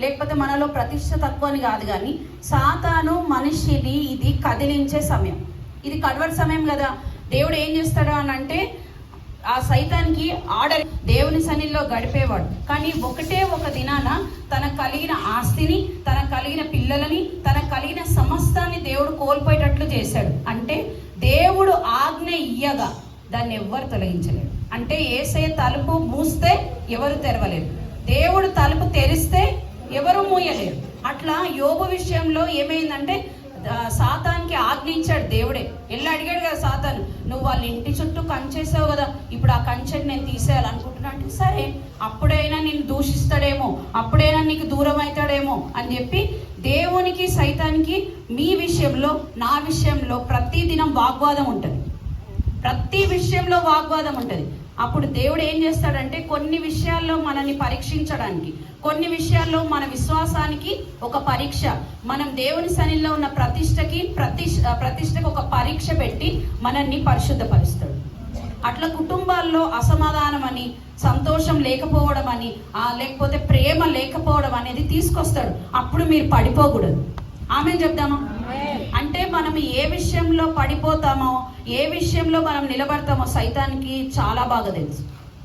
లేకపోతే మనలో ప్రతిష్ట తక్కువ అని కాదు కానీ సాతాను మనిషిని ఇది కదిలించే సమయం. ఇది కడవర్ సమయం కదా. దేవుడు ఏం చేస్తాడు అని అంటే ఆ సైతానికి ఆర్డర్ దేవుని సన్నిధిలో గడిపేవాడు. కానీ ఒకటే ఒక దినాన తన కలిగిన ఆస్తిని తన కలిగిన పిల్లలని తన కలిగిన సమస్తాన్ని దేవుడు కోల్పోయేటట్లు చేశాడు. అంటే దేవుడు ఆజ్ఞ ఇయ్యగా దాన్ని ఎవ్వరు తొలగించలేరు అంటే ఏసే తలుపు మూస్తే ఎవరు తెరవలేరు దేవుడు తలుపు తెరిస్తే ఎవరు మూయలేరు అట్లా యోగు విషయంలో ఏమైందంటే సాతానికి ఆజ్ఞించాడు దేవుడే. వెళ్ళి అడిగాడు కదా సాతాను నువ్వు వాళ్ళ ఇంటి చుట్టూ కంచేసావు కదా ఇప్పుడు ఆ కంచెని నేను తీసేయాలనుకుంటున్నా అంటే సరే అప్పుడైనా నిన్ను దూషిస్తాడేమో అప్పుడైనా నీకు దూరం అవుతాడేమో అని చెప్పి దేవునికి సైతానికి మీ విషయంలో నా విషయంలో ప్రతి దినం వాగ్వాదం ఉంటుంది. ప్రతి విషయంలో వాగ్వాదం ఉంటుంది. అప్పుడు దేవుడు ఏం చేస్తాడంటే కొన్ని విషయాల్లో మనల్ని పరీక్షించడానికి కొన్ని విషయాల్లో మన విశ్వాసానికి ఒక పరీక్ష. మనం దేవుని సన్నిలో ఉన్న ప్రతిష్టకి ప్రతిష్ట ప్రతిష్టకు ఒక పరీక్ష పెట్టి మనల్ని పరిశుద్ధపరుస్తాడు. అట్లా కుటుంబాల్లో అసమాధానం అని సంతోషం లేకపోవడం అని ఆ లేకపోతే ప్రేమ లేకపోవడం అనేది తీసుకొస్తాడు. అప్పుడు మీరు పడిపోకూడదు. ఆమె చెప్దామా? మనం ఏ విషయంలో పడిపోతామో ఏ విషయంలో మనం నిలబడతామో సైతానికి చాలా బాగా తెలుసు.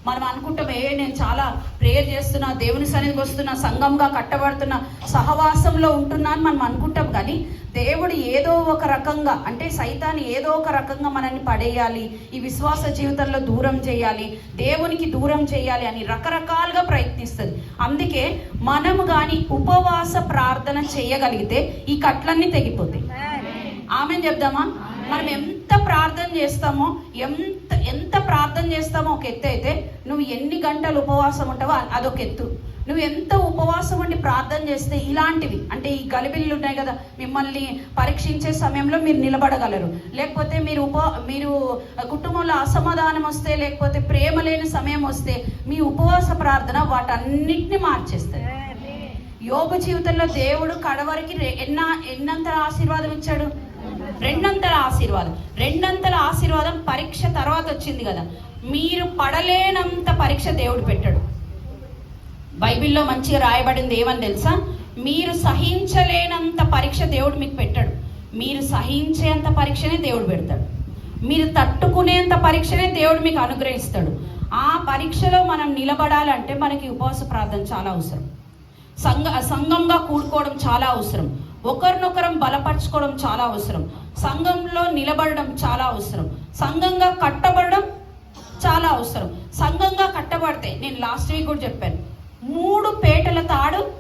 మనం అనుకుంటాం ఏ నేను చాలా ప్రేయర్ చేస్తున్నా దేవుని సన్నిధికి వస్తున్నా సంఘంగా కట్టబడుతున్నా సహవాసంలో ఉంటున్నా అని మనం అనుకుంటాం. కానీ దేవుడు ఏదో ఒక రకంగా అంటే సైతాన్ని ఏదో ఒక రకంగా మనల్ని పడేయాలి ఈ విశ్వాస జీవితంలో దూరం చేయాలి దేవునికి దూరం చేయాలి అని రకరకాలుగా ప్రయత్నిస్తుంది. అందుకే మనం కానీ ఉపవాస ప్రార్థన చేయగలిగితే ఈ కట్లన్నీ తెగిపోతాయి. ఆమె చెప్దామా? మనం ఎంత ప్రార్థన చేస్తామో ఎంత ఎంత ప్రార్థన చేస్తామో ఒక ఎత్తు అయితే నువ్వు ఎన్ని గంటలు ఉపవాసం ఉంటావో అదొక ఎత్తు. నువ్వు ఎంత ఉపవాసం ఉండి ప్రార్థన చేస్తే ఇలాంటివి అంటే ఈ గలిబిళ్ళు ఉన్నాయి కదా మిమ్మల్ని పరీక్షించే సమయంలో మీరు నిలబడగలరు. లేకపోతే మీరు ఉప మీరు కుటుంబంలో అసమాధానం వస్తే లేకపోతే ప్రేమ లేని సమయం వస్తే మీ ఉపవాస ప్రార్థన వాటన్నిటిని మార్చేస్తుంది యోగ జీవితంలో దేవుడు కడవరికి ఎన్న ఎన్నంతల ఆశీర్వాదం ఇచ్చాడు? రెండంతల ఆశీర్వాదం. రెండంతల ఆశీర్వాదం పరీక్ష తర్వాత వచ్చింది కదా. మీరు పడలేనంత పరీక్ష దేవుడు పెట్టాడు. బైబిల్లో మంచిగా రాయబడింది ఏమని తెలుసా? మీరు సహించలేనంత పరీక్ష దేవుడు మీకు పెట్టాడు. మీరు సహించేంత పరీక్షనే దేవుడు పెడతాడు. మీరు తట్టుకునేంత పరీక్షనే దేవుడు మీకు అనుగ్రహిస్తాడు. ఆ పరీక్షలో మనం నిలబడాలంటే మనకి ఉపవాస ప్రార్థన చాలా అవసరం. సంఘ సంఘంగా కూడుకోవడం చాలా అవసరం. ఒకరినొకరం బలపరచుకోవడం చాలా అవసరం. సంఘంలో నిలబడడం చాలా అవసరం. సంఘంగా కట్టబడడం చాలా అవసరం. సంఘంగా కట్టబడితే నేను లాస్ట్ వీక్ కూడా చెప్పాను మూడు పేటల తాడు